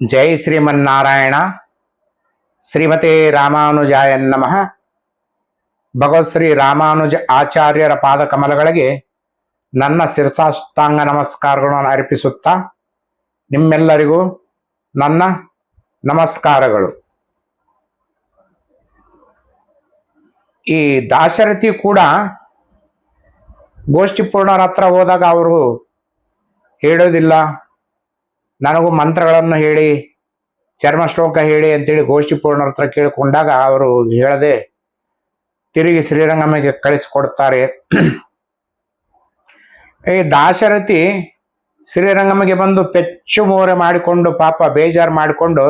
ಜೈ ಶ್ರೀಮನ್ನಾರಾಯಣ. ಶ್ರೀಮತಿ ರಾಮಾನುಜಾಯ ನಮಃ. ಭಗವತ್ ಶ್ರೀ ರಾಮಾನುಜ ಆಚಾರ್ಯರ ಪಾದ ಕಮಲಗಳಿಗೆ ನನ್ನ ಶಿರಸಾಷ್ಟಾಂಗ ನಮಸ್ಕಾರಗಳನ್ನು ಅರ್ಪಿಸುತ್ತಾ ನಿಮ್ಮೆಲ್ಲರಿಗೂ ನನ್ನ ನಮಸ್ಕಾರಗಳು. ಈ ದಾಶರಥಿ ಕೂಡ ಗೋಷ್ಠಿಪೂರ್ಣರ ಹತ್ರ ಹೋದಾಗ ಅವರು ಹೇಳೋದಿಲ್ಲ. ನನಗೂ ಮಂತ್ರಗಳನ್ನು ಹೇಳಿ, ಚರ್ಮ ಶ್ಲೋಕ ಹೇಳಿ ಅಂತೇಳಿ ಗೋಷ್ಠಿ ಪೂರ್ಣರ ಹತ್ರ ಕೇಳಿಕೊಂಡಾಗ ಅವರು ಹೇಳದೆ ತಿರುಗಿ ಶ್ರೀರಂಗಮಿಗೆ ಕಳಿಸಿಕೊಡ್ತಾರೆ. ಈ ದಾಶರಥಿ ಶ್ರೀರಂಗಮಿಗೆ ಬಂದು ಪೆಚ್ಚು ಮೋರೆ ಮಾಡಿಕೊಂಡು, ಪಾಪ ಬೇಜಾರು ಮಾಡಿಕೊಂಡು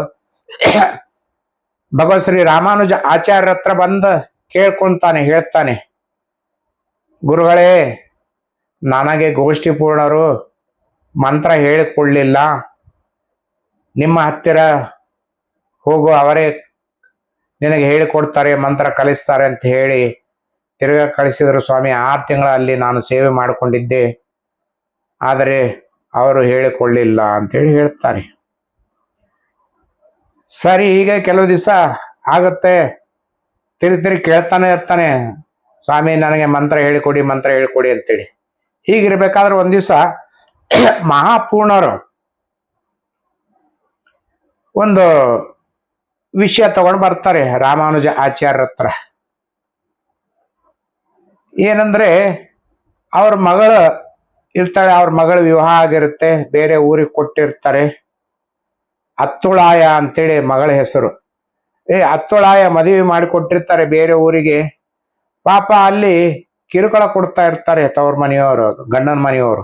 ಭಗವತ್ ಶ್ರೀ ರಾಮಾನುಜ ಆಚಾರ್ಯರ ಹತ್ರ ಬಂದ ಕೇಳ್ಕೊಂತಾನೆ, ಹೇಳ್ತಾನೆ, ಗುರುಗಳೇ, ನನಗೆ ಗೋಷ್ಠಿ ಪೂರ್ಣರು ಮಂತ್ರ ಹೇಳಿಕೊಳ್ಳಿಲ್ಲ ನಿಮ್ಮ ಹತ್ತಿರ ಹೋಗು, ಅವರೇ ನಿನಗೆ ಹೇಳಿಕೊಡ್ತಾರೆ, ಮಂತ್ರ ಕಲಿಸ್ತಾರೆ ಅಂತ ಹೇಳಿ ತಿರ್ಗಾ ಕಳಿಸಿದರು ಸ್ವಾಮಿ. ಆರು ತಿಂಗಳ ಅಲ್ಲಿ ನಾನು ಸೇವೆ ಮಾಡಿಕೊಂಡಿದ್ದೆ, ಆದರೆ ಅವರು ಹೇಳಿಕೊಳ್ಳಿಲ್ಲ ಅಂತೇಳಿ ಹೇಳ್ತಾರೆ. ಸರಿ, ಹೀಗೆ ಕೆಲವು ದಿವಸ ಆಗುತ್ತೆ. ತಿರು ತಿರುಗಿ ಕೇಳ್ತಾನೆ ಇರ್ತಾನೆ. ಸ್ವಾಮಿ, ನನಗೆ ಮಂತ್ರ ಹೇಳಿಕೊಡಿ ಮಂತ್ರ ಹೇಳಿಕೊಡಿ ಅಂತೇಳಿ. ಹೀಗಿರ್ಬೇಕಾದ್ರೆ ಒಂದು ದಿವಸ ಮಹಾಪೂರ್ಣರು ಒಂದು ವಿಷಯ ತಗೊಂಡು ಬರ್ತಾರೆ ರಾಮಾನುಜ ಆಚಾರ್ಯರ ಹತ್ರ. ಏನಂದ್ರೆ ಅವ್ರ ಮಗಳ ಇರ್ತಾಳೆ, ಅವ್ರ ಮಗಳ ವಿವಾಹ ಆಗಿರುತ್ತೆ, ಬೇರೆ ಊರಿಗೆ ಕೊಟ್ಟಿರ್ತಾರೆ. ಅತ್ತುಳಾಯ ಅಂತೇಳಿ ಮಗಳ ಹೆಸರು. ಏ, ಅತ್ತುಳಾಯ ಮದುವೆ ಮಾಡಿಕೊಟ್ಟಿರ್ತಾರೆ ಬೇರೆ ಊರಿಗೆ. ಪಾಪ ಅಲ್ಲಿ ಕಿರುಕುಳ ಕೊಡ್ತಾ ಇರ್ತಾರೆ ತವ್ರ ಮನೆಯವರು, ಗಂಡನ ಮನೆಯವರು.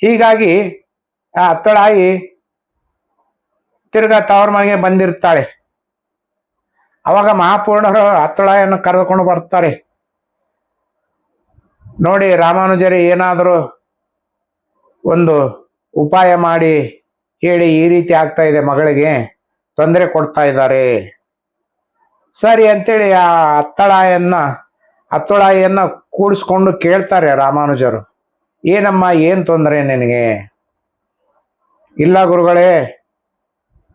ಹೀಗಾಗಿ ಆ ಅತ್ತಳಾಯಿ ತಿರ್ಗಾ ತವ್ರ ಮನೆಗೆ ಬಂದಿರ್ತಾಳೆ. ಅವಾಗ ಮಹಾಪೂರ್ಣರು ಅತ್ತಳಾಯನ್ನು ಕರೆದುಕೊಂಡು ಬರ್ತಾರೆ. ನೋಡಿ ರಾಮಾನುಜರಿ, ಏನಾದರೂ ಒಂದು ಉಪಾಯ ಮಾಡಿ ಹೇಳಿ ಈ ರೀತಿ ಆಗ್ತಾ ಇದೆ ಮಗಳಿಗೆ, ತೊಂದರೆ ಕೊಡ್ತಾ ಇದ್ದಾರೆ. ಸರಿ ಅಂತೇಳಿ ಆ ಅತ್ತಳಾಯನ್ನ ಅತ್ತಳಾಯಿಯನ್ನ ಕೂಡಿಸ್ಕೊಂಡು ಕೇಳ್ತಾರೆ ರಾಮಾನುಜರು. ಏನಮ್ಮ, ಏನು ತೊಂದರೆ ನಿನಗೆ? ಇಲ್ಲ ಗುರುಗಳೇ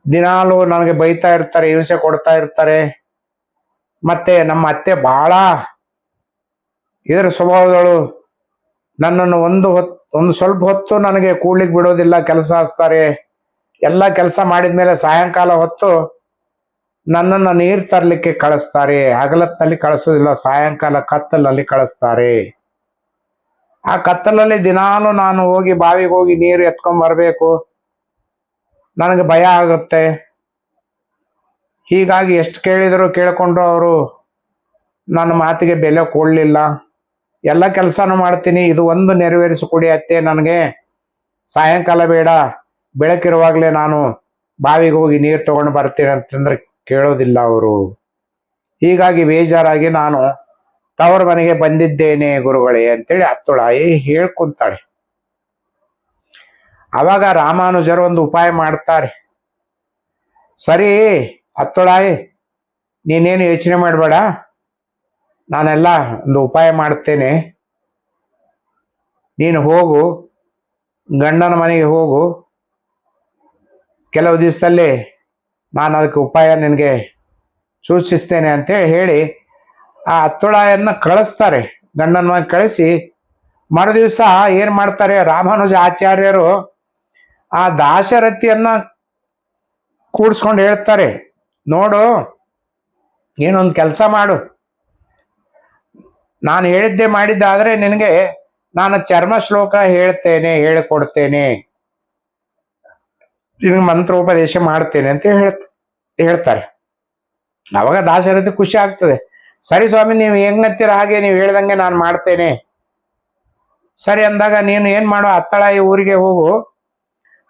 ದಿನಾಲು ನನಗೆ ಬೈತಾ ಇರ್ತಾರೆ, ಹಿಂಸೆ ಕೊಡ್ತಾ ಇರ್ತಾರೆ. ಮತ್ತೆ ನಮ್ಮ ಅತ್ತೆ ಬಹಳ ಇದರ ಸ್ವಭಾವದಳು. ನನ್ನನ್ನು ಒಂದು ಹೊತ್ತು ಒಂದು ಸ್ವಲ್ಪ ಹೊತ್ತು ನನಗೆ ಕೂಡ್ಲಿಕ್ಕೆ ಬಿಡೋದಿಲ್ಲ, ಕೆಲಸ ಹಚ್ತಾರೆ ಎಲ್ಲ ಕೆಲಸ ಮಾಡಿದ ಮೇಲೆ ಸಾಯಂಕಾಲ ಹೊತ್ತು ನನ್ನನ್ನು ನೀರು ತರಲಿಕ್ಕೆ ಕಳಿಸ್ತಾರೆ. ಹಗಲತ್ನಲ್ಲಿ ಕಳಿಸೋದಿಲ್ಲ, ಸಾಯಂಕಾಲ ಕತ್ತಲಲ್ಲಿ ಕಳಿಸ್ತಾರೆ. ಆ ಕತ್ತಲಲ್ಲಿ ದಿನಾಲು ನಾನು ಹೋಗಿ ಬಾವಿಗೆ ಹೋಗಿ ನೀರು ಎತ್ಕೊಂಡ್ ಬರ್ಬೇಕು. ನನಗೆ ಭಯ ಆಗುತ್ತೆ. ಹೀಗಾಗಿ ಎಷ್ಟು ಕೇಳಿದರೂ ಕೇಳಿಕೊಂಡ್ರು ಅವರು, ನನ್ನ ಮಾತಿಗೆ ಬೆಲೆ ಕೊಡಲಿಲ್ಲ. ಎಲ್ಲ ಕೆಲಸನೂ ಮಾಡ್ತೀನಿ. ಇದು ಒಂದು ನೆರವೇರಿಸಿಕೊಡಿ ಅತ್ತೆ. ನನಗೆ ಸಾಯಂಕಾಲ ಬೇಡ. ಬೆಳಕಿರುವಾಗಲೇ ನಾನು ಬಾವಿಗೆ ಹೋಗಿ ನೀರು ತಗೊಂಡು ಬರ್ತೀನಿ ಅಂತಂದ್ರೆ ಕೇಳೋದಿಲ್ಲ ಅವರು. ಹೀಗಾಗಿ ಬೇಜಾರಾಗಿ ನಾನು ತವರ ಮನೆಗೆ ಬಂದಿದ್ದೇನೆ ಗುರುಗಳೇ ಅಂತೇಳಿ ಹತ್ತೊಳಾಯಿ ಹೇಳ್ಕೊಂತಾಳೆ. ಅವಾಗ ರಾಮಾನುಜರು ಒಂದು ಉಪಾಯ ಮಾಡ್ತಾರೆ. ಸರಿ, ಹತ್ತೊಳಾಯಿ, ನೀನೇನು ಯೋಚನೆ ಮಾಡಬೇಡ. ನಾನೆಲ್ಲ ಒಂದು ಉಪಾಯ ಮಾಡ್ತೇನೆ. ನೀನು ಹೋಗು, ಗಂಡನ ಮನೆಗೆ ಹೋಗು. ಕೆಲವು ದಿವಸದಲ್ಲಿ ನಾನು ಅದಕ್ಕೆ ಉಪಾಯ ನಿನಗೆ ಸೂಚಿಸ್ತೇನೆ ಅಂತ ಹೇಳಿ ಆ ಹತ್ತೊಳಾಯನ್ನ ಕಳಿಸ್ತಾರೆ. ಗಂಡನ ಮನೆಗೆ ಕಳಿಸಿ ಮರುದಿವಸ ಏನು ಮಾಡ್ತಾರೆ, ರಾಮಾನುಜ ಆಚಾರ್ಯರು ಆ ದಾಶರಥಿಯನ್ನ ಕೂಡಿಸ್ಕೊಂಡು ಹೇಳ್ತಾರೆ, ನೋಡು ಏನೊಂದು ಕೆಲಸ ಮಾಡು. ನಾನು ಹೇಳಿದ್ದೆ ಮಾಡಿದ್ದಾದ್ರೆ ನಿನಗೆ ನಾನು ಚರ್ಮ ಶ್ಲೋಕ ಹೇಳ್ತೇನೆ, ಹೇಳಿಕೊಡ್ತೇನೆ. ನಿನಗೆ ಮಂತ್ರೋಪದೇಶ ಮಾಡ್ತೇನೆ ಅಂತ ಹೇಳ್ತ, ಹೇಳ್ತಾರೆ. ಅವಾಗ ದಾಶರಥಿ ಖುಷಿ ಆಗ್ತದೆ. ಸರಿ ಸ್ವಾಮಿ, ನೀವು ಹೆಂಗತ್ತೀರ ಹಾಗೆ, ನೀವು ಹೇಳ್ದಂಗೆ ನಾನು ಮಾಡ್ತೇನೆ. ಸರಿ ಅಂದಾಗ ನೀನು ಏನ್ ಮಾಡೋ ಈ ಊರಿಗೆ ಹೋಗು.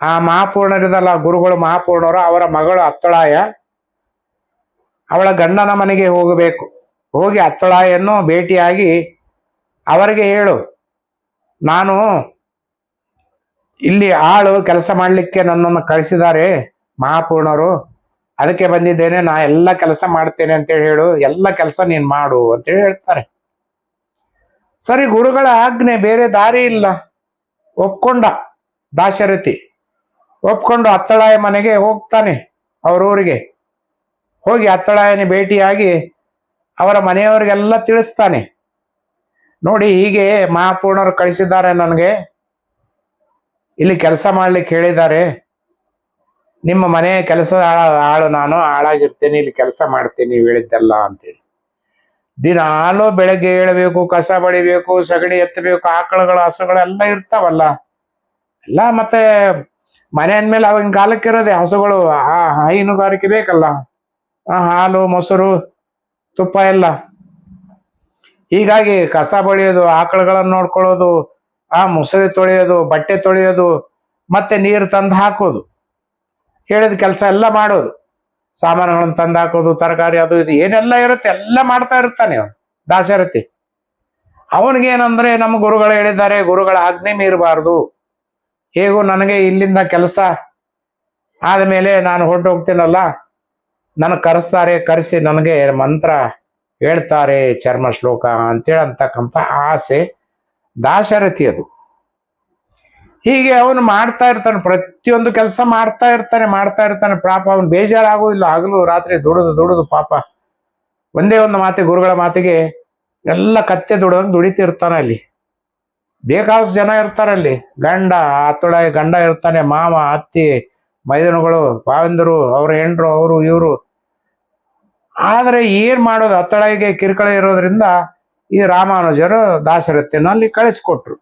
ಆ ಮಹಾಪೂರ್ಣರಿದಲ್ಲ ಗುರುಗಳು ಮಹಾಪೂರ್ಣರು, ಅವರ ಮಗಳು ಅತ್ತಳಾಯ. ಅವಳ ಗಂಡನ ಮನೆಗೆ ಹೋಗಬೇಕು. ಹೋಗಿ ಅತ್ತಳಾಯನ್ನು ಭೇಟಿಯಾಗಿ ಅವರಿಗೆ ಹೇಳು, ನಾನು ಇಲ್ಲಿ ಆಳು ಕೆಲಸ ಮಾಡಲಿಕ್ಕೆ ನನ್ನನ್ನು ಕಳಿಸಿದ್ದಾರೆ ಮಹಾಪೂರ್ಣರು. ಅದಕ್ಕೆ ಬಂದಿದ್ದೇನೆ, ನಾ ಎಲ್ಲ ಕೆಲಸ ಮಾಡ್ತೇನೆ ಅಂತೇಳಿ ಹೇಳು ಎಲ್ಲ ಕೆಲಸ ನೀನು ಮಾಡು ಅಂತೇಳಿ ಹೇಳ್ತಾರೆ. ಸರಿ, ಗುರುಗಳ ಆಜ್ಞೆ ಬೇರೆ ದಾರಿ ಇಲ್ಲ. ಒಪ್ಕೊಂಡ ದಾಶರಥಿ. ಒಪ್ಕೊಂಡು ಅತ್ತಳಾಯ ಮನೆಗೆ ಹೋಗ್ತಾನೆ ಅವರೂರಿಗೆ ಹೋಗಿ ಅತ್ತಳಾಯನ ಭೇಟಿಯಾಗಿ ಅವರ ಮನೆಯವರಿಗೆಲ್ಲ ತಿಳಿಸ್ತಾನೆ. ನೋಡಿ ಹೀಗೆ ಮಹಾಪೂರ್ಣರು ಕಳಿಸಿದ್ದಾರೆ ನನಗೆ. ಇಲ್ಲಿ ಕೆಲಸ ಮಾಡ್ಲಿಕ್ಕೆ ಹೇಳಿದ್ದಾರೆ. ನಿಮ್ಮ ಮನೆ ಕೆಲಸದ ಆಳ ನಾನು ಹಾಳಾಗಿರ್ತೇನೆ, ಇಲ್ಲಿ ಕೆಲಸ ಮಾಡ್ತೀನಿ, ನೀವು ಹೇಳಿದ್ದೆಲ್ಲ ಅಂತೇಳಿ. ದಿನಾಲೂ ಬೆಳಗ್ಗೆ ಏಳಬೇಕು, ಕಸ ಬಡಿಬೇಕು, ಸಗಣಿ ಎತ್ತಬೇಕು, ಆಕಳುಗಳು, ಹಸುಗಳು ಎಲ್ಲ ಇರ್ತಾವಲ್ಲ. ಎಲ್ಲ ಮತ್ತೆ ಮನೆ ಅಂದ್ಮೇಲೆ ಅವಾಗಿನ ಕಾಲಕ್ಕೆ ಇರೋದೆ ಹಸುಗಳು, ಆ ಹೈನುಗಾರಿಕೆ ಬೇಕಲ್ಲ? ಹಾಲು, ಮೊಸರು, ತುಪ್ಪ ಎಲ್ಲ. ಹೀಗಾಗಿ ಕಸ ಬಳಿಯೋದು, ಆಕಳುಗಳನ್ನು ನೋಡ್ಕೊಳ್ಳೋದು, ಆ ಮೊಸರೆ ತೊಳೆಯೋದು, ಬಟ್ಟೆ ತೊಳೆಯೋದು, ಮತ್ತೆ ನೀರು ತಂದು ಹಾಕೋದು. ಹೇಳಿದ ಕೆಲಸ ಎಲ್ಲ ಮಾಡೋದು. ಸಾಮಾನುಗಳನ್ನು ತಂದು ಹಾಕೋದು, ತರಕಾರಿ ಅದು ಇದು, ಏನೆಲ್ಲ ಇರುತ್ತೆ, ಎಲ್ಲ ಮಾಡ್ತಾ ಇರ್ತಾನೆ ಅವನು, ದಾಶರಥಿ. ಅವನಿಗೇನಂದ್ರೆ ನಮ್ಮ ಗುರುಗಳು ಹೇಳಿದ್ದಾರೆ, ಗುರುಗಳ ಆಜ್ಞೆ ಮೀರಬಾರ್ದು. ಹೇಗೂ ನನಗೆ ಇಲ್ಲಿಂದ ಕೆಲಸ ಆದಮೇಲೆ ನಾನು ಹೊರಟು ಹೋಗ್ತೀನಲ್ಲ? ನನಗೆ ಕರೆಸ್ತಾರೆ, ಕರೆಸಿ ನನಗೆ ಮಂತ್ರ ಹೇಳ್ತಾರೆ ಚರ್ಮ ಶ್ಲೋಕ ಅಂತೇಳಿ ಅಂತಕ್ಕಂಥ ಆಸೆ ದಾಶರಥಿ ಅದು. ಹೀಗೆ ಅವನು ಮಾಡ್ತಾ ಇರ್ತಾನೆ, ಪ್ರತಿಯೊಂದು ಕೆಲಸ ಮಾಡ್ತಾ ಇರ್ತಾನೆ ಮಾಡ್ತಾ ಇರ್ತಾನೆ. ಪಾಪ ಅವನು ಬೇಜಾರಾಗೋದಿಲ್ಲ, ಹಗಲು ರಾತ್ರಿ ದುಡಿದು ದುಡಿದು ಪಾಪ. ಒಂದೇ ಒಂದು ಮಾತಿಗೆ, ಗುರುಗಳ ಮಾತಿಗೆ ಎಲ್ಲ ಕತ್ತೆ ದುಡಿದಂಗೆ ದುಡಿತಿರ್ತಾನೆ ಅಲ್ಲಿ. ಬೇಕಾದಷ್ಟು ಜನ ಇರ್ತಾರಲ್ಲಿ ಗಂಡ ಆತೊಳ ಗಂಡ ಇರ್ತಾನೆ, ಮಾವ, ಅತ್ತಿ, ಮೈದನಗಳು ಭಾವಂದರು ಅವ್ರ ಹೆಂಡ್ರು, ಅವರು, ಇವರು. ಆದರೆ ಏನು ಮಾಡೋದು? ಅತ್ತಳಗೆ ಕಿರುಕುಳ ಇರೋದ್ರಿಂದ ಈ ರಾಮಾನುಜರು ದಾಸರಥ್ಯನಲ್ಲಿ ಕಳಿಸ್ಕೊಟ್ರು.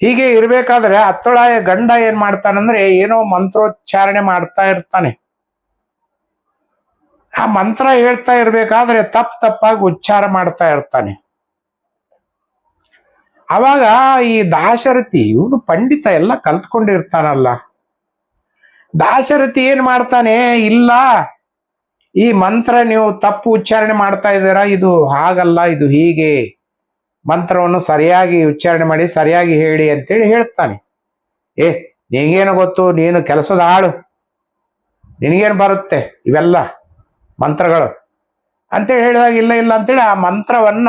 ಹೀಗೆ ಇರ್ಬೇಕಾದ್ರೆ ಅತ್ತಳಾಯ ಗಂಡ ಏನ್ ಮಾಡ್ತಾನಂದ್ರೆ ಏನೋ ಮಂತ್ರೋಚ್ಚಾರಣೆ ಮಾಡ್ತಾ ಇರ್ತಾನೆ. ಆ ಮಂತ್ರ ಹೇಳ್ತಾ ಇರ್ಬೇಕಾದ್ರೆ ತಪ್ಪ ತಪ್ಪಾಗಿ ಉಚ್ಚಾರ ಮಾಡ್ತಾ ಇರ್ತಾನೆ. ಅವಾಗ ಈ ದಾಶರಥಿ ಇವನು ಪಂಡಿತ ಎಲ್ಲ ಕಲ್ತ್ಕೊಂಡಿರ್ತಾನಲ್ಲ. ದಾಶರಥಿ ಏನ್ ಮಾಡ್ತಾನೆ? ಇಲ್ಲ, ಈ ಮಂತ್ರ ನೀವು ತಪ್ಪು ಉಚ್ಚಾರಣೆ ಮಾಡ್ತಾ ಇದ್ದೀರಾ? ಇದು ಹಾಗಲ್ಲ, ಇದು ಹೀಗೆ. ಮಂತ್ರವನ್ನು ಸರಿಯಾಗಿ ಉಚ್ಚಾರಣೆ ಮಾಡಿ, ಸರಿಯಾಗಿ ಹೇಳಿ ಅಂತೇಳಿ ಹೇಳ್ತಾನೆ. ಏ ನಿನಗೇನು ಗೊತ್ತು? ನೀನು ಕೆಲಸದ ಆಳು. ನಿನಗೇನು ಬರುತ್ತೆ? ಇವೆಲ್ಲ ಮಂತ್ರಗಳು. ಅಂತೇಳಿ ಹೇಳಿದಾಗ ಇಲ್ಲ ಇಲ್ಲ ಅಂತೇಳಿ ಆ ಮಂತ್ರವನ್ನ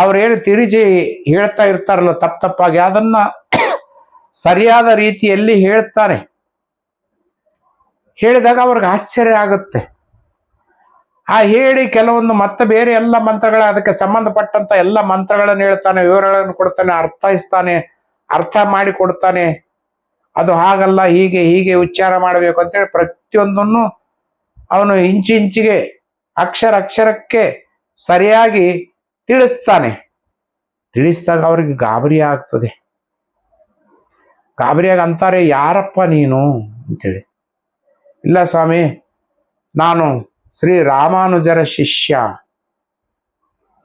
ಅವ್ರೇನು ತಿರುಜಿ ಹೇಳ್ತಾ ಇರ್ತಾರಲ್ಲ ತಪ್ಪು ತಪ್ಪಾಗಿ, ಅದನ್ನ ಸರಿಯಾದ ರೀತಿಯಲ್ಲಿ ಹೇಳ್ತಾರೆ. ಹೇಳಿದಾಗ ಅವ್ರಿಗೆ ಆಶ್ಚರ್ಯ ಆಗುತ್ತೆ. ಆ ಹೇಳಿ ಕೆಲವೊಂದು ಮತ್ತೆ ಬೇರೆ ಎಲ್ಲ ಮಂತ್ರಗಳ, ಅದಕ್ಕೆ ಸಂಬಂಧಪಟ್ಟಂತ ಎಲ್ಲ ಮಂತ್ರಗಳನ್ನು ಹೇಳ್ತಾನೆ, ವಿವರಗಳನ್ನು ಕೊಡ್ತಾನೆ, ಅರ್ಥೈಸ್ತಾನೆ, ಅರ್ಥ ಮಾಡಿ ಕೊಡ್ತಾನೆ. ಅದು ಹಾಗಲ್ಲ, ಹೀಗೆ ಹೀಗೆ ಉಚ್ಚಾರ ಮಾಡಬೇಕು ಅಂತೇಳಿ ಪ್ರತಿಯೊಂದನ್ನು ಅವನು ಇಂಚಿಂಚಿಗೆ, ಅಕ್ಷರ ಅಕ್ಷರಕ್ಕೆ ಸರಿಯಾಗಿ ತಿಳಿಸ್ತಾನೆ. ತಿಳಿಸಿದಾಗ ಅವ್ರಿಗೆ ಗಾಬರಿ ಆಗ್ತದೆ. ಗಾಬರಿಯಾಗಿ ಅಂತಾರೆ, ಯಾರಪ್ಪ ನೀನು? ಅಂತೇಳಿ. ಇಲ್ಲ ಸ್ವಾಮಿ, ನಾನು ಶ್ರೀ ರಾಮಾನುಜರ ಶಿಷ್ಯ.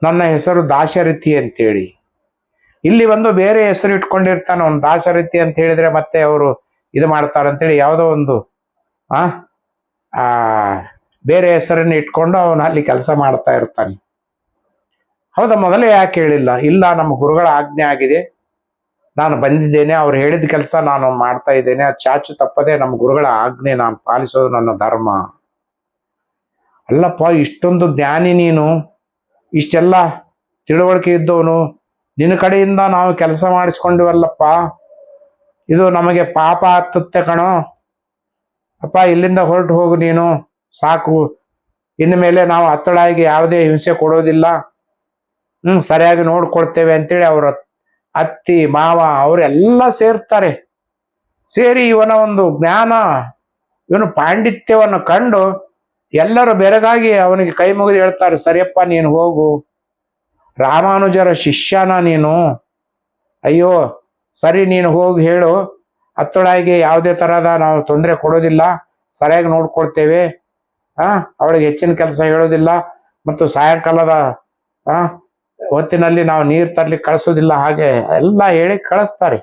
ನನ್ನ ಹೆಸರು ದಾಶರಥಿ ಅಂತೇಳಿ. ಇಲ್ಲಿ ಒಂದು ಬೇರೆ ಹೆಸರು ಇಟ್ಕೊಂಡಿರ್ತಾನೆ ಒಂದು ದಾಶರಥಿ ಅಂತ ಹೇಳಿದ್ರೆ ಮತ್ತೆ ಅವರು ಇದು ಮಾಡ್ತಾರೆ ಅಂತೇಳಿ ಯಾವುದೋ ಒಂದು ಆ, ಬೇರೆ ಹೆಸರನ್ನು ಇಟ್ಕೊಂಡು ಅವನು ಅಲ್ಲಿ ಕೆಲಸ ಮಾಡ್ತಾ ಇರ್ತಾನೆ. ಹೌದಾ? ಮೊದಲೇ ಯಾಕೆ ಹೇಳಿಲ್ಲ ಇಲ್ಲ, ನಮ್ಮ ಗುರುಗಳ ಆಜ್ಞೆ ಆಗಿದೆ. ನಾನು ಬಂದಿದ್ದೇನೆ, ಅವ್ರು ಹೇಳಿದ ಕೆಲಸ ನಾನು ಮಾಡ್ತಾ ಇದ್ದೇನೆ. ಚಾಚು ತಪ್ಪದೆ ನಮ್ಮ ಗುರುಗಳ ಆಜ್ಞೆ ನಾನು ಪಾಲಿಸೋದು ನನ್ನ ಧರ್ಮ. ಅಲ್ಲಪ್ಪ, ಇಷ್ಟೊಂದು ಜ್ಞಾನಿ ನೀನು. ಇಷ್ಟೆಲ್ಲ ತಿಳುವಳಿಕೆ ಇದ್ದವನು. ನಿನ್ನ ಕಡೆಯಿಂದ ನಾವು ಕೆಲಸ ಮಾಡಿಸ್ಕೊಂಡಿವಲ್ಲಪ್ಪ. ಇದು ನಮಗೆ ಪಾಪ ಹತ್ತುತ್ತೆ ಕಣೋ. ಅಪ್ಪ, ಇಲ್ಲಿಂದ ಹೊರಟು ಹೋಗು ನೀನು. ಸಾಕು. ಇನ್ನು ಮೇಲೆ ನಾವು ಹತ್ತಳಾಗಿ ಯಾವುದೇ ಹಿಂಸೆ ಕೊಡೋದಿಲ್ಲ. ಹ್ಮ್, ಸರಿಯಾಗಿ ನೋಡ್ಕೊಡ್ತೇವೆ ಅಂತೇಳಿ ಅವ್ರ ಅತ್ತಿ, ಮಾವ, ಅವರೆಲ್ಲ ಸೇರ್ತಾರೆ. ಸೇರಿ ಇವನ ಒಂದು ಜ್ಞಾನ, ಇವನು ಪಾಂಡಿತ್ಯವನ್ನು ಕಂಡು ಎಲ್ಲರೂ ಬೆರಗಾಗಿ ಅವನಿಗೆ ಕೈ ಮುಗಿದು ಹೇಳ್ತಾರೆ, ಸರಿಯಪ್ಪ, ನೀನು ಹೋಗು. ರಾಮಾನುಜರ ಶಿಷ್ಯನ ನೀನು. ಅಯ್ಯೋ, ಸರಿ, ನೀನು ಹೋಗಿ ಹೇಳು. ಹತ್ತೊಳಗೆ ಯಾವುದೇ ತರಹದ ನಾವು ತೊಂದರೆ ಕೊಡೋದಿಲ್ಲ. ಸರಿಯಾಗಿ ನೋಡ್ಕೊಳ್ತೇವೆ. ಆ, ಅವಳಿಗೆ ಹೆಚ್ಚಿನ ಕೆಲಸ ಹೇಳೋದಿಲ್ಲ. ಮತ್ತು ಸಾಯಂಕಾಲದ, ಆ ಹೊತ್ತಿನಲ್ಲಿ ನಾವು ನೀರು ತರ್ಲಿಕ್ಕೆ ಕಳಿಸೋದಿಲ್ಲ ಹಾಗೆ ಎಲ್ಲ ಹೇಳಿ ಕಳಿಸ್ತಾರೆ.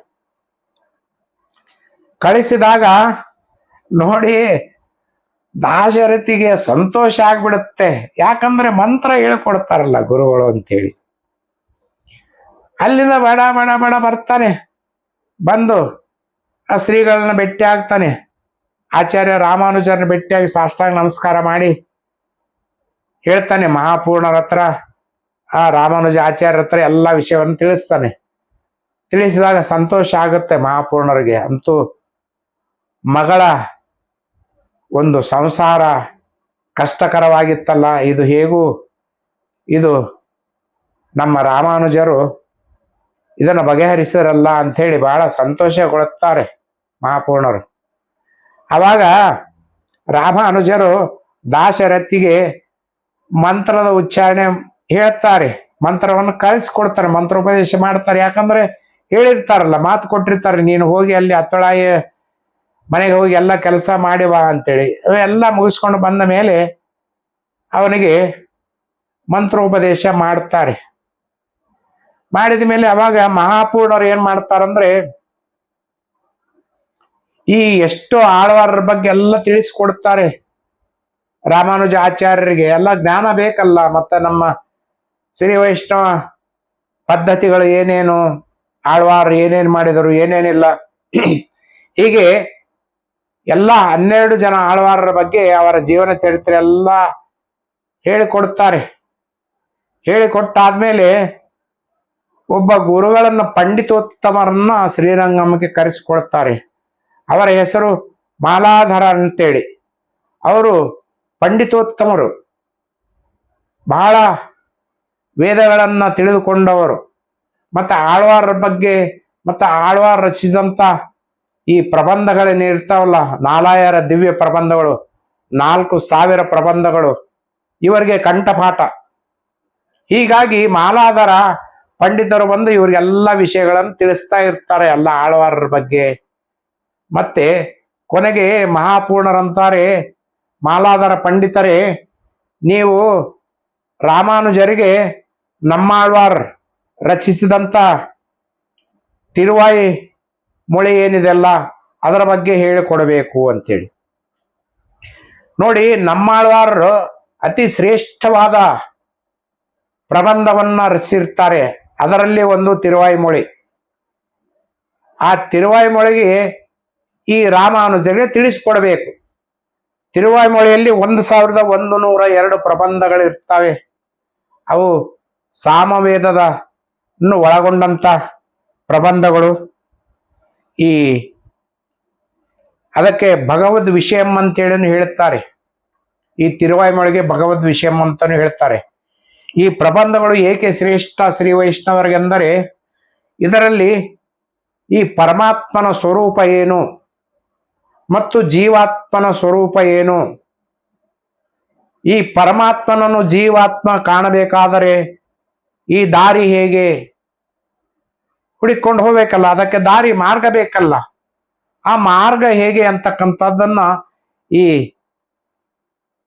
ಕಳಿಸಿದಾಗ ನೋಡಿ ದಾಶರಥಿಗೆ ಸಂತೋಷ ಆಗ್ಬಿಡುತ್ತೆ. ಯಾಕಂದ್ರೆ ಮಂತ್ರ ಹೇಳ್ಕೊಡ್ತಾರಲ್ಲ ಗುರುಗಳು ಅಂತೇಳಿ. ಅಲ್ಲಿಂದ ಬಡ ಬಡ ಬಡ ಬರ್ತಾನೆ. ಬಂದು ಆ ಶ್ರೀಗಳನ್ನ ಭೇಟಿ ಆಗ್ತಾನೆ. ಆಚಾರ್ಯ ರಾಮಾನುಜರನ್ನ ಭೇಟಿಯಾಗಿ ಸಾಷ್ಟಾಂಗ ನಮಸ್ಕಾರ ಮಾಡಿ ಹೇಳ್ತಾನೆ ಮಹಾಪೂರ್ಣರ ಹತ್ರ ಆ ರಾಮಾನುಜ ಆಚಾರ್ಯ ಹತ್ರ ಎಲ್ಲ ವಿಷಯವನ್ನು ತಿಳಿಸ್ತಾನೆ. ತಿಳಿಸಿದಾಗ ಸಂತೋಷ ಆಗುತ್ತೆ ಮಹಾಪೂರ್ಣರಿಗೆ. ಅಂತೂ ಮಗಳ ಒಂದು ಸಂಸಾರ ಕಷ್ಟಕರವಾಗಿತ್ತಲ್ಲ, ಇದು ಹೇಗೂ? ಇದು ನಮ್ಮ ರಾಮಾನುಜರು ಇದನ್ನು ಬಗೆಹರಿಸಿರಲ್ಲ ಅಂಥೇಳಿ ಬಹಳ ಸಂತೋಷಗೊಳ್ಳುತ್ತಾರೆ ಮಹಾಪೂರ್ಣರು. ಆವಾಗ ರಾಮಾನುಜರು ದಾಶರಥಿಗೆ ಮಂತ್ರದ ಉಚ್ಚಾರಣೆ ಹೇಳ್ತಾರೆ, ಮಂತ್ರವನ್ನು ಕಳಿಸ್ಕೊಡ್ತಾರೆ ಮಂತ್ರೋಪದೇಶ ಮಾಡ್ತಾರೆ. ಯಾಕಂದ್ರೆ ಹೇಳಿರ್ತಾರಲ್ಲ, ಮಾತು ಕೊಟ್ಟಿರ್ತಾರೆ, ನೀನು ಹೋಗಿ ಅಲ್ಲಿ ಅತ್ತಳಾಯ ಮನೆಗೆ ಹೋಗಿ ಎಲ್ಲ ಕೆಲಸ ಮಾಡಿ ಬಾ ಅಂತೇಳಿ. ಎಲ್ಲ ಮುಗಿಸ್ಕೊಂಡು ಬಂದ ಮೇಲೆ ಅವನಿಗೆ ಮಂತ್ರೋಪದೇಶ ಮಾಡ್ತಾರೆ. ಮಾಡಿದ ಮೇಲೆ ಅವಾಗ ಮಹಾಪೂರ್ಣರು ಏನ್ ಮಾಡ್ತಾರಂದ್ರೆ, ಈ ಎಷ್ಟೋ ಆಳ್ವಾರರ ಬಗ್ಗೆ ಎಲ್ಲ ತಿಳಿಸ್ಕೊಡ್ತಾರೆ. ರಾಮಾನುಜ ಆಚಾರ್ಯರಿಗೆ ಎಲ್ಲ ಜ್ಞಾನ ಬೇಕಲ್ಲ, ಮತ್ತೆ ನಮ್ಮ ಶ್ರೀ ವೈಷ್ಣವ ಪದ್ಧತಿಗಳು ಏನೇನು? ಆಳ್ವಾರು ಏನೇನು ಮಾಡಿದರು? ಏನೇನಿಲ್ಲ? ಹೀಗೆ ಎಲ್ಲ ಹನ್ನೆರಡು ಜನ ಆಳ್ವಾರರ ಬಗ್ಗೆ ಅವರ ಜೀವನ ಚರಿತ್ರೆ ಎಲ್ಲ ಹೇಳಿಕೊಡ್ತಾರೆ. ಹೇಳಿಕೊಟ್ಟಾದ್ಮೇಲೆ ಒಬ್ಬ ಗುರುಗಳನ್ನು ಪಂಡಿತೋತ್ತಮರನ್ನ ಶ್ರೀರಂಗಮ್ಮಗೆ ಕರೆಸಿಕೊಳ್ತಾರೆ ಅವರ ಹೆಸರು ಮಾಲಾಧರ ಅಂತೇಳಿ. ಅವರು ಪಂಡಿತೋತ್ತಮರು. ಬಹಳ ವೇದಗಳನ್ನ ತಿಳಿದುಕೊಂಡವರು. ಮತ್ತೆ ಆಳ್ವಾರ ಬಗ್ಗೆ, ಮತ್ತೆ ಆಳ್ವಾರ್ ರಚಿಸಿದಂಥ ಈ ಪ್ರಬಂಧಗಳೇನು ಇರ್ತಾವಲ್ಲ, ನಾಲಾಯರ ದಿವ್ಯ ಪ್ರಬಂಧಗಳು, ನಾಲ್ಕು ಸಾವಿರ ಪ್ರಬಂಧಗಳು, ಇವರಿಗೆ ಕಂಠಪಾಠ. ಹೀಗಾಗಿ ಮಾಲಾದರ ಪಂಡಿತರು ಬಂದು ಇವರಿಗೆಲ್ಲ ವಿಷಯಗಳನ್ನು ತಿಳಿಸ್ತಾ ಇರ್ತಾರೆ ಎಲ್ಲ ಆಳ್ವಾರರ ಬಗ್ಗೆ. ಮತ್ತೆ ಕೊನೆಗೆ ಮಹಾಪೂರ್ಣರಂತಾರೆ, ಮಾಲಾದರ ಪಂಡಿತರೇ, ನೀವು ರಾಮಾನುಜರಿಗೆ ನಮ್ಮಾಳ್ವಾರ್ ರಚಿಸಿದಂತ ತಿರುವಾಯಿ ಮೊಳೆ ಏನಿದೆಲ್ಲ ಅದರ ಬಗ್ಗೆ ಹೇಳಿಕೊಡಬೇಕು ಅಂತೇಳಿ. ನೋಡಿ ನಮ್ಮಾಳ್ವಾರರು ಅತಿ ಶ್ರೇಷ್ಠವಾದ ಪ್ರಬಂಧವನ್ನ ರಚಿಸಿರ್ತಾರೆ. ಅದರಲ್ಲಿ ಒಂದು ತಿರುವಾಯಿ ಮೊಳೆ. ಆ ತಿರುವಾಯಿ ಮೊಳೆಗೆ ಈ ರಾಮಾನುಜರಿಗೆ ತಿಳಿಸಿಕೊಡಬೇಕು. ತಿರುವಾಯಿ ಮೊಳೆಯಲ್ಲಿ ಒಂದು ಸಾವಿರದ ಒಂದು ನೂರ ಎರಡು ಪ್ರಬಂಧಗಳಿರ್ತವೆ. ಅವು ಸಾಮವೇದದ ಒಳಗೊಂಡಂತ ಪ್ರಬಂಧಗಳು. ಈ ಅದಕ್ಕೆ ಭಗವದ್ ವಿಷಯಂ ಅಂತೇಳಿ ಹೇಳುತ್ತಾರೆ. ಈ ತಿರುವಾಯ್ಮೊಳಗೆ ಭಗವದ್ ವಿಷಯಂ ಅಂತಲೂ ಹೇಳ್ತಾರೆ ಈ ಪ್ರಬಂಧಗಳು ಏಕೆ ಶ್ರೇಷ್ಠ ಶ್ರೀ ವೈಷ್ಣವರಿಗೆಂದರೆ ಇದರಲ್ಲಿ ಈ ಪರಮಾತ್ಮನ ಸ್ವರೂಪ ಏನು ಮತ್ತು ಜೀವಾತ್ಮನ ಸ್ವರೂಪ ಏನು? ಈ ಪರಮಾತ್ಮನನ್ನು ಜೀವಾತ್ಮ ಕಾಣಬೇಕಾದರೆ ಈ ದಾರಿ ಹೇಗೆ ಹುಡುಕೊಂಡು ಹೋಗ್ಬೇಕಲ್ಲ? ಅದಕ್ಕೆ ದಾರಿ ಮಾರ್ಗ ಬೇಕಲ್ಲ. ಆ ಮಾರ್ಗ ಹೇಗೆ ಅಂತಕ್ಕಂಥದ್ದನ್ನ ಈ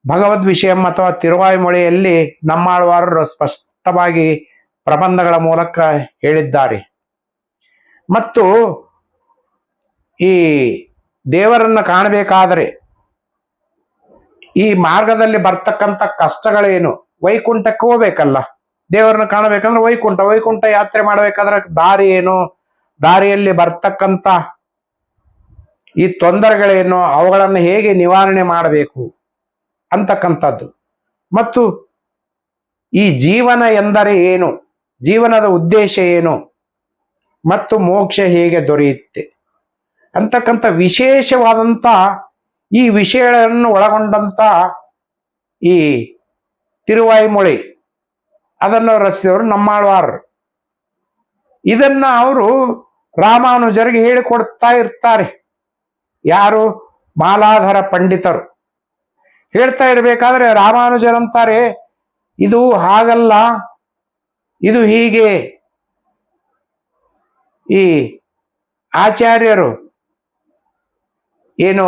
ಭಗವದ್ ವಿಷಯಂ ಅಥವಾ ತಿರುವಾಯ್ಮೊಳೆಯಲ್ಲಿ ನಮ್ಮಾಳ್ವಾರರು ಸ್ಪಷ್ಟವಾಗಿ ಪ್ರಬಂಧಗಳ ಮೂಲಕ ಹೇಳಿದ್ದಾರೆ. ಮತ್ತು ಈ ದೇವರನ್ನ ಕಾಣಬೇಕಾದರೆ ಈ ಮಾರ್ಗದಲ್ಲಿ ಬರ್ತಕ್ಕಂಥ ಕಷ್ಟಗಳೇನು? ವೈಕುಂಠಕ್ಕೆ ಹೋಗ್ಬೇಕಲ್ಲ. ದೇವರನ್ನ ಕಾಣಬೇಕಂದ್ರೆ ವೈಕುಂಠ ವೈಕುಂಠ ಯಾತ್ರೆ ಮಾಡಬೇಕಾದ್ರೆ ದಾರಿ ಏನು? ದಾರಿಯಲ್ಲಿ ಬರ್ತಕ್ಕಂತ ಈ ತೊಂದರೆಗಳೇನು? ಅವುಗಳನ್ನು ಹೇಗೆ ನಿವಾರಣೆ ಮಾಡಬೇಕು ಅಂತಕ್ಕಂಥದ್ದು. ಮತ್ತು ಈ ಜೀವನ ಎಂದರೆ ಏನು? ಜೀವನದ ಉದ್ದೇಶ ಏನು? ಮತ್ತು ಮೋಕ್ಷ ಹೇಗೆ ದೊರೆಯುತ್ತೆ? ಅಂತಕ್ಕಂಥ ವಿಶೇಷವಾದಂಥ ಈ ವಿಷಯಗಳನ್ನು ಒಳಗೊಂಡಂತ ಈ ತಿರುವಾಯಿಮೊಳಿ ಅದನ್ನು ರಚಿಸಿದವರು ನಮ್ಮಾಳ್ವಾರ್. ಇದನ್ನ ಅವರು ರಾಮಾನುಜರಿಗೆ ಹೇಳಿಕೊಡ್ತಾ ಇರ್ತಾರೆ. ಯಾರು? ಮಾಲಾಧರ ಪಂಡಿತರು. ಹೇಳ್ತಾ ಇರಬೇಕಾದ್ರೆ ರಾಮಾನುಜರಂತಾರೆ, ಇದು ಹಾಗಲ್ಲ, ಇದು ಹೀಗೆ. ಈ ಆಚಾರ್ಯರು ಏನು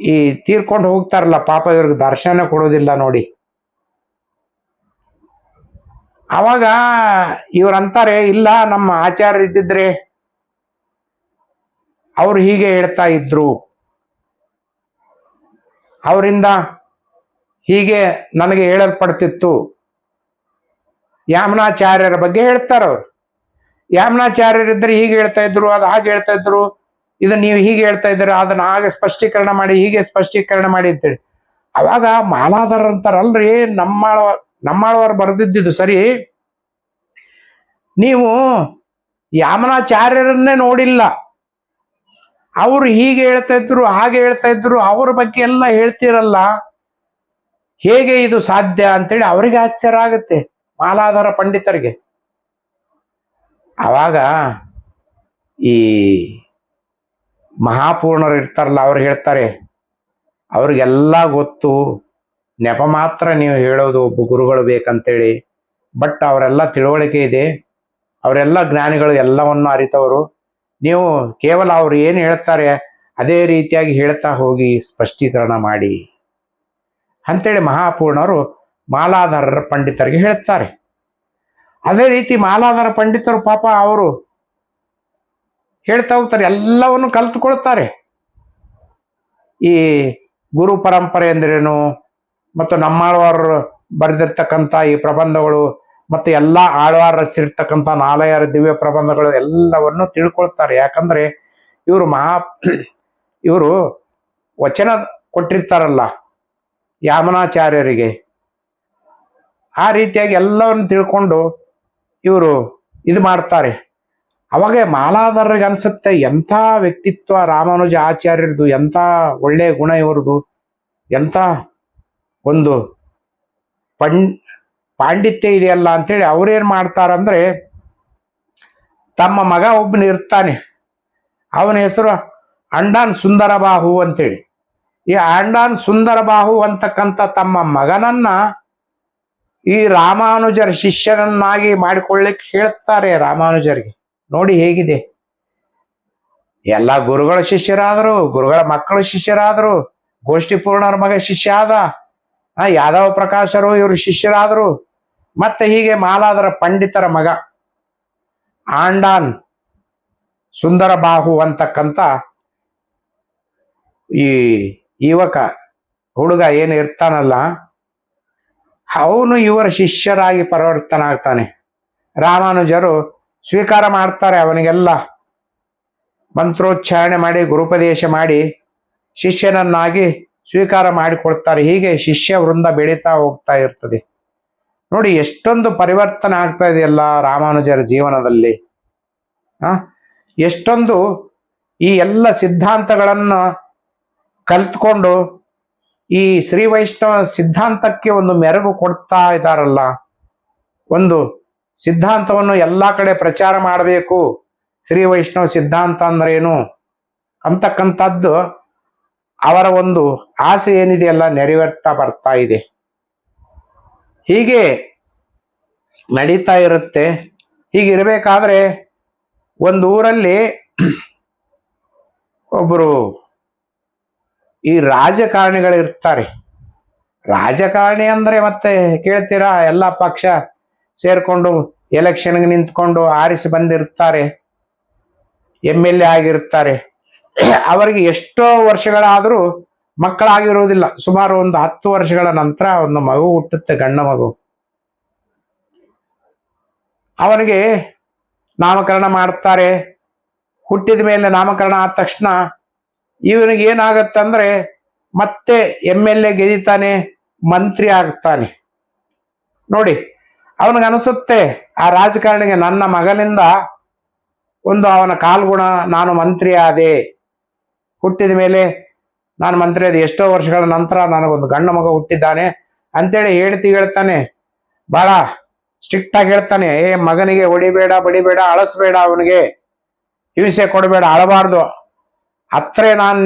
ಈ ತೀರ್ಕೊಂಡು ಹೋಗ್ತಾರಲ್ಲ ಪಾಪ ಇವ್ರಿಗೆ ದರ್ಶನ ಕೊಡೋದಿಲ್ಲ ನೋಡಿ. ಅವಾಗ ಇವರಂತಾರೆ ಇಲ್ಲ, ನಮ್ಮ ಆಚಾರ್ಯ ಇದ್ದಿದ್ರೆ ಅವ್ರು ಹೀಗೆ ಹೇಳ್ತಾ ಇದ್ರು. ಅವರಿಂದ ಹೀಗೆ ನನಗೆ ಹೇಳಲ್ಪಡ್ತಿತ್ತು. ಯಾಮನಾಚಾರ್ಯರ ಬಗ್ಗೆ ಹೇಳ್ತಾರ ಅವ್ರು. ಯಾಮನಾಚಾರ್ಯರಿದ್ರೆ ಹೀಗೆ ಹೇಳ್ತಾ ಇದ್ರು, ಅದು ಹಾಗೆ ಹೇಳ್ತಾ ಇದ್ರು ಇದನ್ನ ನೀವು ಹೀಗೆ ಹೇಳ್ತಾ ಇದ್ದೀರ, ಅದನ್ನ ಹಾಗೆ ಸ್ಪಷ್ಟೀಕರಣ ಮಾಡಿ, ಹೀಗೆ ಸ್ಪಷ್ಟೀಕರಣ ಮಾಡಿ ಅಂತೇಳಿ. ಅವಾಗ ಮಾಲಾಧಾರ ಅಂತಾರಲ್ರಿ, ನಮ್ಮಾಳ ನಮ್ಮಾಳವರು ಬರೆದಿದ್ದು ಸರಿ. ನೀವು ಯಾಮನಾಚಾರ್ಯರನ್ನೇ ನೋಡಿಲ್ಲ. ಅವರು ಹೀಗೆ ಹೇಳ್ತಾ ಇದ್ರು, ಹಾಗೆ ಹೇಳ್ತಾ ಇದ್ರು, ಅವ್ರ ಬಗ್ಗೆ ಎಲ್ಲ ಹೇಳ್ತಿರಲ್ಲ. ಹೇಗೆ ಇದು ಸಾಧ್ಯ ಅಂತೇಳಿ ಅವರಿಗೆ ಆಶ್ಚರ್ಯ ಆಗುತ್ತೆ, ಮಾಲಾಧಾರ ಪಂಡಿತರಿಗೆ. ಆವಾಗ ಈ ಮಹಾಪೂರ್ಣರು ಇರ್ತಾರಲ್ಲ, ಅವ್ರು ಹೇಳ್ತಾರೆ, ಅವ್ರಿಗೆಲ್ಲ ಗೊತ್ತು. ನೆಪ ಮಾತ್ರ ನೀವು ಹೇಳೋದು ಒಬ್ಬ ಗುರುಗಳು ಬೇಕಂತೇಳಿ ಬಟ್ ಅವರೆಲ್ಲ ತಿಳುವಳಿಕೆ ಇದೆ, ಅವರೆಲ್ಲ ಜ್ಞಾನಿಗಳು ಎಲ್ಲವನ್ನು ಅರಿತವರು. ನೀವು ಕೇವಲ ಅವರು ಏನು ಹೇಳ್ತಾರೆ ಅದೇ ರೀತಿಯಾಗಿ ಹೇಳ್ತಾ ಹೋಗಿ ಸ್ಪಷ್ಟೀಕರಣ ಮಾಡಿ. ಅಂತೇಳಿ ಮಹಾಪೂರ್ಣರು ಮಾಲಾಧಾರರ ಪಂಡಿತರಿಗೆ ಹೇಳ್ತಾರೆ. ಅದೇ ರೀತಿ ಮಾಲಾಧಾರ ಪಂಡಿತರು ಪಾಪ ಅವರು ಹೇಳ್ತಾ ಹೋಗ್ತಾರೆ, ಎಲ್ಲವನ್ನು ಕಲ್ತುಕೊಳ್ತಾರೆ. ಈ ಗುರು ಪರಂಪರೆ ಅಂದ್ರೇನು ಮತ್ತು ನಮ್ಮಾಳ್ವಾರರು ಬರೆದಿರ್ತಕ್ಕಂಥ ಈ ಪ್ರಬಂಧಗಳು ಮತ್ತು ಎಲ್ಲ ಆಳ್ವಾರ ರಚಿಸಿರ್ತಕ್ಕಂಥ ನಾಲಯರ ದಿವ್ಯ ಪ್ರಬಂಧಗಳು ಎಲ್ಲವನ್ನು ತಿಳ್ಕೊಳ್ತಾರೆ. ಯಾಕಂದ್ರೆ ಇವರು ಮಹಾ ಇವರು ವಚನ ಕೊಟ್ಟಿರ್ತಾರಲ್ಲ ಯಾಮನಾಚಾರ್ಯರಿಗೆ. ಆ ರೀತಿಯಾಗಿ ಎಲ್ಲವನ್ನು ತಿಳ್ಕೊಂಡು ಇವರು ಇದು ಮಾಡ್ತಾರೆ. ಅವಾಗ ಮಾಲಾಧಾರರಿಗೆ ಅನ್ಸುತ್ತೆ ಎಂಥ ವ್ಯಕ್ತಿತ್ವ ರಾಮಾನುಜ ಆಚಾರ್ಯರದು, ಎಂಥ ಒಳ್ಳೆಯ ಗುಣ ಇವರದು, ಎಂಥ ಒಂದು ಪಂಡ್, ಪಾಂಡಿತ್ಯ ಇದೆಯಲ್ಲ ಅಂತೇಳಿ ಅವ್ರೇನ್ ಮಾಡ್ತಾರಂದ್ರೆ ತಮ್ಮ ಮಗ ಒಬ್ಬನ ಇರ್ತಾನೆ. ಅವನ ಹೆಸರು ಅಂಡಾನ್ ಸುಂದರ ಬಾಹು ಅಂತೇಳಿ. ಈ ಅಂಡಾನ್ ಸುಂದರ ಬಾಹು ಅಂತಕ್ಕಂಥ ತಮ್ಮ ಮಗನನ್ನ ಈ ರಾಮಾನುಜರ ಶಿಷ್ಯನನ್ನಾಗಿ ಮಾಡಿಕೊಳ್ಳಿಕ್ಕೆ ಹೇಳ್ತಾರೆ ರಾಮಾನುಜರಿಗೆ. ನೋಡಿ ಹೇಗಿದೆ. ಎಲ್ಲ ಗುರುಗಳ ಶಿಷ್ಯರಾದರು, ಗುರುಗಳ ಮಕ್ಕಳು ಶಿಷ್ಯರಾದರು, ಗೋಷ್ಠಿಪೂರ್ಣರ ಮಗ ಶಿಷ್ಯ ಆದ. ಆ ಯಾದವ ಪ್ರಕಾಶರು ಇವರು ಶಿಷ್ಯರಾದರು, ಮತ್ತೆ ಹೀಗೆ ಮಾಲಾದರ ಪಂಡಿತರ ಮಗ, ಆಂಡಾನ್ ಸುಂದರ ಬಾಹು ಅಂತಕ್ಕಂಥ ಈ ಯುವಕ, ಹುಡುಗ ಏನು ಇರ್ತಾನಲ್ಲ, ಅವನು ಇವರ ಶಿಷ್ಯರಾಗಿ ಪರಿವರ್ತನ ಆಗ್ತಾನೆ. ರಾಮಾನುಜರು ಸ್ವೀಕಾರ ಮಾಡ್ತಾರೆ, ಅವನಿಗೆಲ್ಲ ಮಂತ್ರೋಚ್ಚಾರಣೆ ಮಾಡಿ, ಗುರುಪದೇಶ ಮಾಡಿ, ಶಿಷ್ಯನನ್ನಾಗಿ ಸ್ವೀಕಾರ ಮಾಡಿಕೊಡ್ತಾರೆ ಹೀಗೆ ಶಿಷ್ಯ ವೃಂದ ಬೆಳೀತಾ ಹೋಗ್ತಾ ಇರ್ತದೆ. ನೋಡಿ, ಎಷ್ಟೊಂದು ಪರಿವರ್ತನೆ ಆಗ್ತಾ ಇದೆಯಲ್ಲ ರಾಮಾನುಜರ ಜೀವನದಲ್ಲಿ. ಆ, ಎಷ್ಟೊಂದು ಈ ಎಲ್ಲ ಸಿದ್ಧಾಂತಗಳನ್ನು ಕಲ್ತ್ಕೊಂಡು ಈ ಶ್ರೀ ವೈಷ್ಣವ ಸಿದ್ಧಾಂತಕ್ಕೆ ಒಂದು ಮೆರಗು ಕೊಡ್ತಾ ಇದ್ದಾರಲ್ಲ. ಒಂದು ಸಿದ್ಧಾಂತವನ್ನು ಎಲ್ಲಾ ಕಡೆ ಪ್ರಚಾರ ಮಾಡಬೇಕು. ಶ್ರೀ ವೈಷ್ಣವ ಸಿದ್ಧಾಂತ ಅಂದ್ರೇನು? ಅಂತಕ್ಕಂಥದ್ದು ಅವರ ಒಂದು ಆಸೆ ಏನಿದೆಯಲ್ಲ ನೆರವೇರ್ತಾ ಬರ್ತಾ ಇದೆ. ಹೀಗೆ ನಡೀತಾ ಇರುತ್ತೆ. ಹೀಗಿರಬೇಕಾದ್ರೆ ಒಂದು ಊರಲ್ಲಿ ಒಬ್ಬರು ಈ ರಾಜಕಾರಣಿಗಳು ಇರ್ತಾರೆ ರಾಜಕಾರಣಿ ಅಂದ್ರೆ ಮತ್ತೆ ಕೇಳ್ತೀರಾ, ಎಲ್ಲ ಪಕ್ಷ ಸೇರಿಕೊಂಡು ಎಲೆಕ್ಷನ್ಗೆ ನಿಂತ್ಕೊಂಡು ಆರಿಸಿ ಬಂದಿರ್ತಾರೆ. ಎಂ ಎಲ್ ಎ ಆಗಿರ್ತಾರೆ. ಅವರಿಗೆ ಎಷ್ಟೋ ವರ್ಷಗಳಾದರೂ ಮಕ್ಕಳಾಗಿರುವುದಿಲ್ಲ. ಸುಮಾರು ಒಂದು ಹತ್ತು ವರ್ಷಗಳ ನಂತರ ಒಂದು ಮಗು ಹುಟ್ಟುತ್ತೆ, ಗಂಡ ಮಗು. ಅವನಿಗೆ ನಾಮಕರಣ ಮಾಡ್ತಾರೆ. ಹುಟ್ಟಿದ ಮೇಲೆ ನಾಮಕರಣ ಆದ ತಕ್ಷಣ ಇವನಿಗೆ ಏನಾಗತ್ತಂದ್ರೆ ಮತ್ತೆ ಎಂ ಎಲ್ ಎ ಗೆದಿತಾನೆ, ಮಂತ್ರಿ ಆಗ್ತಾನೆ. ನೋಡಿ ಅವನಿಗೆ ಅನಿಸುತ್ತೆ ಆ ರಾಜಕಾರಣಿಗೆ ನನ್ನ ಮಗನಿಂದ ಒಂದು ಅವನ ಕಾಲ್ಗುಣ, ನಾನು ಮಂತ್ರಿ ಆದೆ ಹುಟ್ಟಿದ ಮೇಲೆ ನಾನು ಮಂತ್ರಿ ಅದು ಎಷ್ಟೋ ವರ್ಷಗಳ ನಂತರ ನನಗೊಂದು ಗಂಡ ಮಗ ಹುಟ್ಟಿದ್ದಾನೆ ಅಂತೇಳಿ ಹೇಳ್ತಿ ಹೇಳ್ತಾನೆ. ಬಹಳ ಸ್ಟ್ರಿಕ್ಟ್ ಆಗಿ ಹೇಳ್ತಾನೆ. ಏ, ಮಗನಿಗೆ ಹೊಡಿಬೇಡ, ಬಡಿಬೇಡ, ಅಳಸ್ಬೇಡ ಅವನಿಗೆ. ಹಿಂಸೆ ಕೊಡಬೇಡ, ಅಳಬಾರ್ದು. ಹತ್ರ ನಾನು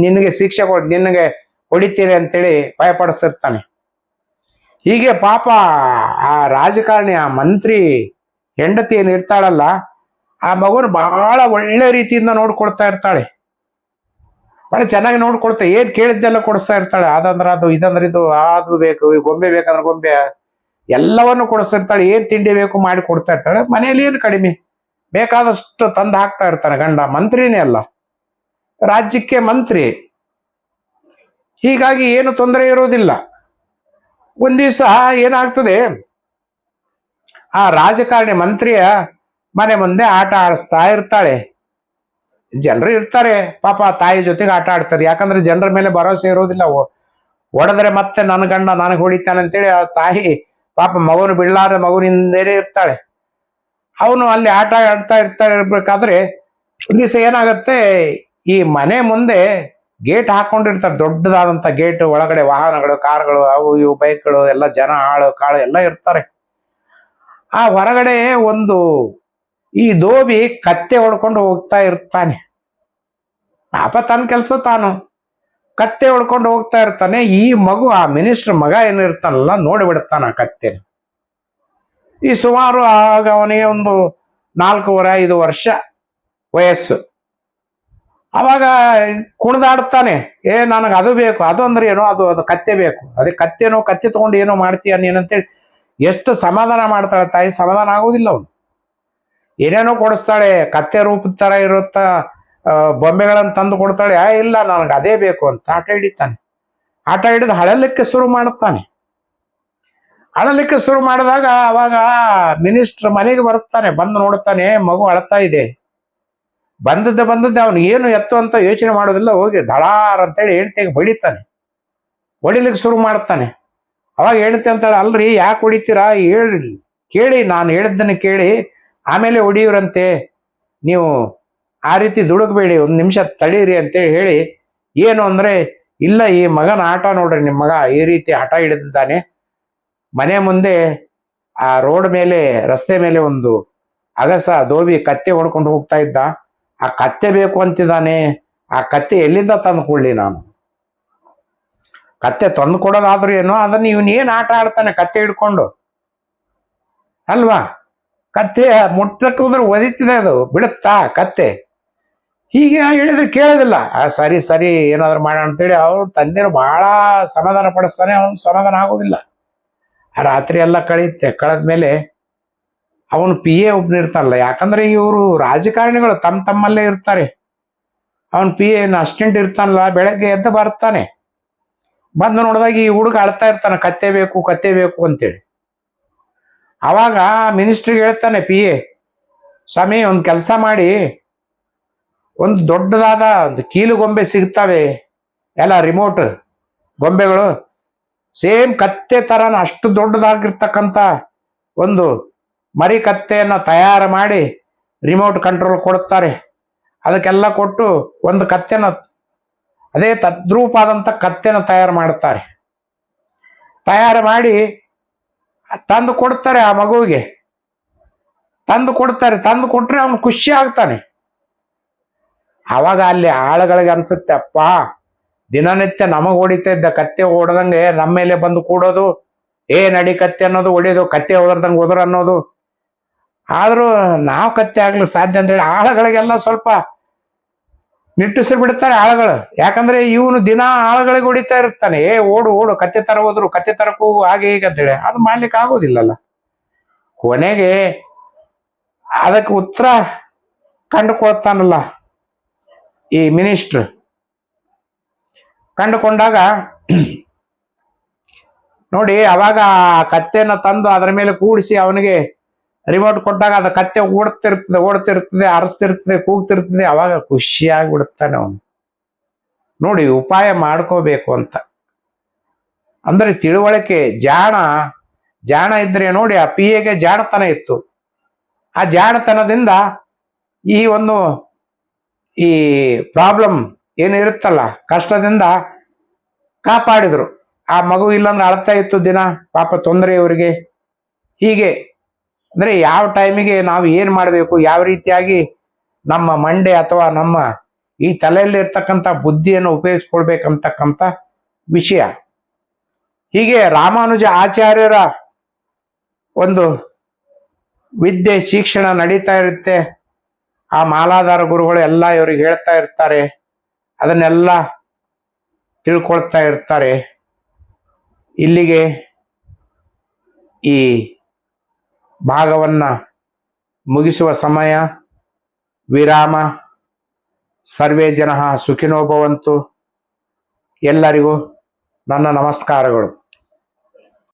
ನಿನಗೆ ಶಿಕ್ಷೆ ಕೊಡ್, ನಿನಗೆ ಹೊಡಿತೀನಿ ಅಂತೇಳಿ ಭಯಪಡಿಸಿರ್ತಾನೆ. ಹೀಗೆ ಪಾಪ ಆ ರಾಜಕಾರಣಿ, ಆ ಮಂತ್ರಿ ಹೆಂಡತಿ ಏನು ಇರ್ತಾಳಲ್ಲ, ಆ ಮಗುನ ಬಹಳ ಒಳ್ಳೆ ರೀತಿಯಿಂದ ನೋಡ್ಕೊಳ್ತಾ ಇರ್ತಾಳೆ. ಬಹಳ ಚೆನ್ನಾಗಿ ನೋಡ್ಕೊಳ್ತಾ ಏನ್ ಕೇಳಿದ್ದೆಲ್ಲ ಕೊಡಿಸ್ತಾ ಇರ್ತಾಳೆ. ಅದಂದ್ರೆ ಅದು, ಇದಂದ್ರೆ ಇದು, ಅದು ಬೇಕು, ಈ ಗೊಂಬೆ ಬೇಕಂದ್ರೆ ಗೊಂಬೆ. ಎಲ್ಲವನ್ನು ಕೊಡಿಸ್ತಿರ್ತಾಳೆ ಏನ್ ತಿಂಡಿ ಬೇಕು ಮಾಡಿ ಕೊಡ್ತಾ ಇರ್ತಾಳೆ. ಮನೆಯಲ್ಲಿ ಏನು ಕಡಿಮೆ. ಬೇಕಾದಷ್ಟು ತಂದು ಹಾಕ್ತಾ ಇರ್ತಾನೆ ಗಂಡ, ಮಂತ್ರಿನೇ ಅಲ್ಲ. ರಾಜ್ಯಕ್ಕೆ ಮಂತ್ರಿ. ಹೀಗಾಗಿ ಏನು ತೊಂದರೆ ಇರೋದಿಲ್ಲ ಒಂದ್ ದಿವಸ ಏನಾಗ್ತದೆ? ಆ ರಾಜಕಾರಣಿ ಮಂತ್ರಿಯ ಮನೆ ಮುಂದೆ ಆಟ ಆಡಿಸ್ತಾ ಇರ್ತಾಳೆ. ಜನರು ಇರ್ತಾರೆ. ಪಾಪ ತಾಯಿ ಜೊತೆಗೆ ಆಟ ಆಡ್ತಾರೆ. ಯಾಕಂದ್ರೆ ಜನರ ಮೇಲೆ ಭರವಸೆ ಇರೋದಿಲ್ಲ. ಹೊಡೆದ್ರೆ ಮತ್ತೆ ನನ್ನ ಗಂಡ ನನಗೆ ಹೊಡಿತಾನೆ ಅಂತೇಳಿ ಆ ತಾಯಿ ಪಾಪ ಮಗನು ಬಿಡ್ಲಾರ ಮಗುನಿಂದೇನೆ ಇರ್ತಾಳೆ. ಅವನು ಅಲ್ಲಿ ಆಟ ಆಡ್ತಾ ಇರ್ತಾ ಇರ್ಬೇಕಾದ್ರೆ ಒಂದ್ ದಿವಸ ಏನಾಗುತ್ತೆ, ಈ ಮನೆ ಮುಂದೆ ಗೇಟ್ ಹಾಕೊಂಡಿರ್ತಾರೆ. ದೊಡ್ಡದಾದಂತ ಗೇಟ್, ಒಳಗಡೆ ವಾಹನಗಳು, ಕಾರ್ಗಳು, ಅವು ಇವು, ಬೈಕ್ಗಳು, ಎಲ್ಲ ಜನ, ಆಳು, ಕಾಳು ಎಲ್ಲ ಇರ್ತಾರೆ. ಆ ಹೊರಗಡೆ ಒಂದು ಈ ದೋಬಿ ಕತ್ತೆ ಹೊಡ್ಕೊಂಡು ಹೋಗ್ತಾ ಇರ್ತಾನೆ. ಪಾಪ ತನ್ನ ಕೆಲಸ ತಾನು. ಕತ್ತೆ ಹೊಡ್ಕೊಂಡು ಹೋಗ್ತಾ ಇರ್ತಾನೆ. ಈ ಮಗು, ಆ ಮಿನಿಸ್ಟರ್ ಮಗ ಏನಿರ್ತಾನಲ್ಲ, ನೋಡಿಬಿಡ್ತಾನ ಆ ಕತ್ತೆ ಈ ಸುಮಾರು ಆಗ ಅವನಿಗೆ ಒಂದು ನಾಲ್ಕೂವರೆ, ಐದು ವರ್ಷ ವಯಸ್ಸು. ಅವಾಗ ಕುಣಿದಾಡ್ತಾನೆ. ಏ, ನನಗೆ ಅದು ಬೇಕು, ಅದು ಅಂದ್ರೆ ಏನೋ, ಅದು ಅದು ಕತ್ತೆ ಬೇಕು. ಅದೇ ಕತ್ತೆನೋ, ಕತ್ತೆ ತಗೊಂಡು ಏನೋ ಮಾಡ್ತೀಯ ನೀನಂತೇಳಿ ಎಷ್ಟು ಸಮಾಧಾನ ಮಾಡ್ತಾಳೆ ತಾಯಿ, ಸಮಾಧಾನ ಆಗೋದಿಲ್ಲ ಅವನು. ಏನೇನೋ ಕೊಡಿಸ್ತಾಳೆ, ಕತ್ತೆ ರೂಪದ ತರ ಇರುತ್ತ ಬೊಂಬೆಗಳನ್ನು ತಂದು ಕೊಡ್ತಾಳೆ. ಆ, ಇಲ್ಲ, ನನಗೆ ಅದೇ ಬೇಕು ಅಂತ ಆಟ ಹಿಡಿತಾನೆ. ಆಟ ಹಿಡಿದು ಹಳಲಿಕ್ಕೆ ಶುರು ಮಾಡುತ್ತಾನೆ. ಅಳಲಿಕ್ಕೆ ಶುರು ಮಾಡಿದಾಗ ಅವಾಗ ಮಿನಿಸ್ಟರ್ ಮನೆಗೆ ಬರುತ್ತಾನೆ, ಬಂದು ನೋಡ್ತಾನೆ, ಮಗು ಅಳ್ತಾ ಇದೆ. ಬಂದದ್ದೆ ಬಂದದ್ದೆ ಅವನು ಏನು ಎತ್ತು ಅಂತ ಯೋಚನೆ ಮಾಡೋದಿಲ್ಲ, ಹೋಗಿ ಧಳಾರ್ ಅಂತೇಳಿ ಹೆಂಡತಿಗೆ ಬಡಿತಾನೆ. ಹೊಡಿಲಿಕ್ಕೆ ಶುರು ಮಾಡ್ತಾನೆ. ಅವಾಗ ಹೆಂಡತಿ ಅಂತಾಳೆ, ಅಲ್ರಿ, ಯಾಕೆ ಹೊಡಿತೀರಾ? ಹೇಳಿ, ಕೇಳಿ, ನಾನು ಹೇಳಿದ್ದನ್ನು ಕೇಳಿ ಆಮೇಲೆ ಹೊಡಿಯುರಂತೆ ನೀವು ಆ ರೀತಿ ದುಡುಕಬೇಡಿ, ಒಂದು ನಿಮಿಷ ತಡೀರಿ ಅಂತೇಳಿ ಹೇಳಿ, ಏನು ಅಂದ್ರೆ, ಇಲ್ಲ ಈ ಮಗನ ಆಟ ನೋಡ್ರಿ ನಿಮ್ಮ ಮಗ ಈ ರೀತಿ ಆಟ ಹಿಡಿದಿದ್ದಾನೆ. ಮನೆ ಮುಂದೆ ಆ ರೋಡ್ ಮೇಲೆ, ರಸ್ತೆ ಮೇಲೆ ಒಂದು ಅಗಸ, ದೋಬಿ, ಕತ್ತೆ ಹೊಡ್ಕೊಂಡು ಹೋಗ್ತಾ ಇದ್ದ. ಆ ಕತ್ತೆ ಬೇಕು ಅಂತಿದ್ದಾನೆ. ಆ ಕತ್ತೆ ಎಲ್ಲಿಂದ ತಂದುಕೊಳ್ಳಿ ನಾನು? ಕತ್ತೆ ತಂದು ಕೊಡೋದಾದ್ರೂ ಏನೋ ಅದನ್ನ ಇವನ್ ಏನ್ ಆಟ ಆಡ್ತಾನೆ ಕತ್ತೆ ಹಿಡ್ಕೊಂಡು? ಅಲ್ವಾ? ಕತ್ತೆ ಮುಟ್ಟಕ್ಕೆ ಹೋದ್ರೆ ಒದಿತಿದೆ ಅದು ಬಿಡುತ್ತಾ ಕತ್ತೆ. ಹೀಗೆ ಹೇಳಿದ್ರೆ ಕೇಳೋದಿಲ್ಲ. ಆ, ಸರಿ ಸರಿ, ಏನಾದ್ರು ಮಾಡೋಣ ಅಂತೇಳಿ ಅವ್ರು ತಂದೆರು ಬಹಳ ಸಮಾಧಾನ ಪಡಿಸ್ತಾನೆ, ಅವನು ಸಮಾಧಾನ ಆಗೋದಿಲ್ಲ. ಆ, ರಾತ್ರಿ ಎಲ್ಲ ಕಳೆಯುತ್ತೆ ಕಳೆದ್ಮೇಲೆ ಅವನು ಪಿ ಎ ಒಬ್ನಿರ್ತಾನಲ್ಲ ಯಾಕಂದ್ರೆ ಇವರು ರಾಜಕಾರಣಿಗಳು, ತಮ್ಮ ತಮ್ಮಲ್ಲೇ ಇರ್ತಾರೆ. ಅವನು ಪಿ ಎನ್ ಅಸ್ಟೆಂಟ್ ಇರ್ತಾನಲ್ಲ, ಬೆಳಗ್ಗೆ ಎದ್ದು ಬರ್ತಾನೆ. ಬಂದು ನೋಡಿದಾಗ ಈ ಹುಡುಗ ಅಳ್ತಾ ಇರ್ತಾನೆ, ಕತ್ತೆ ಬೇಕು ಕತ್ತೆ ಬೇಕು ಅಂತೇಳಿ. ಅವಾಗ ಮಿನಿಸ್ಟ್ರಿಗೆ ಹೇಳ್ತಾನೆ, ಪಿ ಎ, ಸ್ವಾಮಿ ಒಂದು ಕೆಲಸ ಮಾಡಿ, ಒಂದು ದೊಡ್ಡದಾದ ಒಂದು ಕೀಲು ಗೊಂಬೆ ಸಿಗ್ತವೆ, ಎಲ್ಲ ರಿಮೋಟ್ ಗೊಂಬೆಗಳು ಸೇಮ್ ಕತ್ತೆ ಥರನ ಅಷ್ಟು ದೊಡ್ಡದಾಗಿರ್ತಕ್ಕಂಥ ಒಂದು ಮರಿ ಕತ್ತೆಯನ್ನು ತಯಾರು ಮಾಡಿ ರಿಮೋಟ್ ಕಂಟ್ರೋಲ್ ಕೊಡುತ್ತಾರೆ. ಅದಕ್ಕೆಲ್ಲ ಕೊಟ್ಟು ಒಂದು ಕತ್ತೆನ, ಅದೇ ತದ್ರೂಪಾದಂಥ ಕತ್ತೆನ ತಯಾರು ಮಾಡುತ್ತಾರೆ. ತಯಾರು ಮಾಡಿ ತಂದು ಕೊಡ್ತಾರೆ ಆ ಮಗುವಿಗೆ. ತಂದು ಕೊಡ್ತಾರೆ, ತಂದು ಕೊಟ್ರೆ ಅವನು ಖುಷಿ ಆಗ್ತಾನೆ. ಅವಾಗ ಅಲ್ಲಿ ಆಳುಗಳಿಗೆ ಅನ್ಸುತ್ತೆ, ಅಪ್ಪ, ದಿನನಿತ್ಯ ನಮಗ್ ಹೊಡಿತಾ ಇದ್ದ ಕತ್ತೆ ಹೊಡೆದಂಗೆ ನಮ್ಮ ಮೇಲೆ ಬಂದು ಕೂಡೋದು, ಏ ನಡಿ ಕತ್ತೆ ಅನ್ನೋದು ಹೊಡಿಯೋದು, ಕತ್ತೆ ಓದರ್ದಂಗೆ ಓದ್ರ ಅನ್ನೋದು. ಆದ್ರೂ ನಾವು ಕತ್ತೆ ಆಗ್ಲಿಕ್ಕೆ ಸಾಧ್ಯ ಅಂತೇಳಿ ಆಳುಗಳಿಗೆಲ್ಲ ಸ್ವಲ್ಪ ನಿಟ್ಟುಸಿ ಬಿಡ್ತಾರೆ ಆಳುಗಳು. ಯಾಕಂದ್ರೆ ಇವನು ದಿನ ಆಳುಗಳಿಗೆ ಹೊಡಿತಾ ಇರ್ತಾನೆ. ಏ, ಓಡು ಓಡು, ಕತ್ತೆ ತರ ಹೋದ್ರು, ಕತ್ತೆ ತರಕ್ಕೂ ಹಾಗೆ ಹೀಗೆ ಅಂತೇಳಿ ಅದು ಮಾಡ್ಲಿಕ್ಕೆ ಆಗೋದಿಲ್ಲಲ್ಲ. ಕೊನೆಗೆ ಅದಕ್ಕೆ ಉತ್ತರ ಕಂಡುಕೊಳ್ತಾನಲ್ಲ ಈ ಮಿನಿಸ್ಟ್ರ್. ಕಂಡುಕೊಂಡಾಗ ನೋಡಿ, ಅವಾಗ ಆ ಕತ್ತೆನ ತಂದು ಅದರ ಮೇಲೆ ಕೂಡಿಸಿ ಅವನಿಗೆ ರಿಮೋಟ್ ಕೊಟ್ಟಾಗ ಅದು ಕತ್ತೆ ಓಡ್ತಿರ್ತದೆ ಓಡ್ತಿರ್ತದೆ, ಅರಸ್ತಿರ್ತದೆ, ಕೂಗ್ತಿರ್ತದೆ, ಅವಾಗ ಖುಷಿಯಾಗಿ ಬಿಡುತ್ತಾನೆ ಅವನು. ನೋಡಿ, ಉಪಾಯ ಮಾಡ್ಕೋಬೇಕು ಅಂತ. ಅಂದ್ರೆ ತಿಳುವಳಿಕೆ, ಜಾಣ ಜಾಣ ಇದ್ರೆ ನೋಡಿ, ಆ ಪಿ ಎಗೆ ಜಾಣತನ ಇತ್ತು. ಆ ಜಾಣತನದಿಂದ ಈ ಒಂದು, ಈ ಪ್ರಾಬ್ಲಮ್ ಏನು ಇರುತ್ತಲ್ಲ, ಕಷ್ಟದಿಂದ ಕಾಪಾಡಿದ್ರು. ಆ ಮಗು ಇಲ್ಲಂದ್ರೆ ಅಳ್ತಾ ಇತ್ತು ದಿನ, ಪಾಪ ತೊಂದರೆ ಇವರಿಗೆ ಹೀಗೆ ಅಂದ್ರೆ ಯಾವ ಟೈಮಿಗೆ ನಾವು ಏನು ಮಾಡಬೇಕು, ಯಾವ ರೀತಿಯಾಗಿ ನಮ್ಮ ಮಂಡೆ ಅಥವಾ ನಮ್ಮ ಈ ತಲೆಯಲ್ಲಿ ಇರ್ತಕ್ಕಂಥ ಬುದ್ಧಿಯನ್ನು ಉಪಯೋಗಿಸ್ಕೊಳ್ಬೇಕಂತಕ್ಕಂಥ ವಿಷಯ. ಹೀಗೆ ರಾಮಾನುಜ ಆಚಾರ್ಯರ ಒಂದು ವಿದ್ಯೆ, ಶಿಕ್ಷಣ ನಡೀತಾ ಇರುತ್ತೆ. ಆ ಮಾಲಾಧಾರ ಗುರುಗಳು ಎಲ್ಲ ಇವರಿಗೆ ಹೇಳ್ತಾ ಇರ್ತಾರೆ. ಅದನ್ನೆಲ್ಲ ತಿಳ್ಕೊಳ್ತಾ ಇರ್ತಾರೆ. ಇಲ್ಲಿಗೆ ಈ ಭಾಗವನ್ನ ಮುಗಿಸುವ ಸಮಯ. ವಿರಾಮ. ಸರ್ವೇ ಜನ ಸುಖಿನೋಭವಂತು ಎಲ್ಲರಿಗೂ ನನ್ನ ನಮಸ್ಕಾರಗಳು.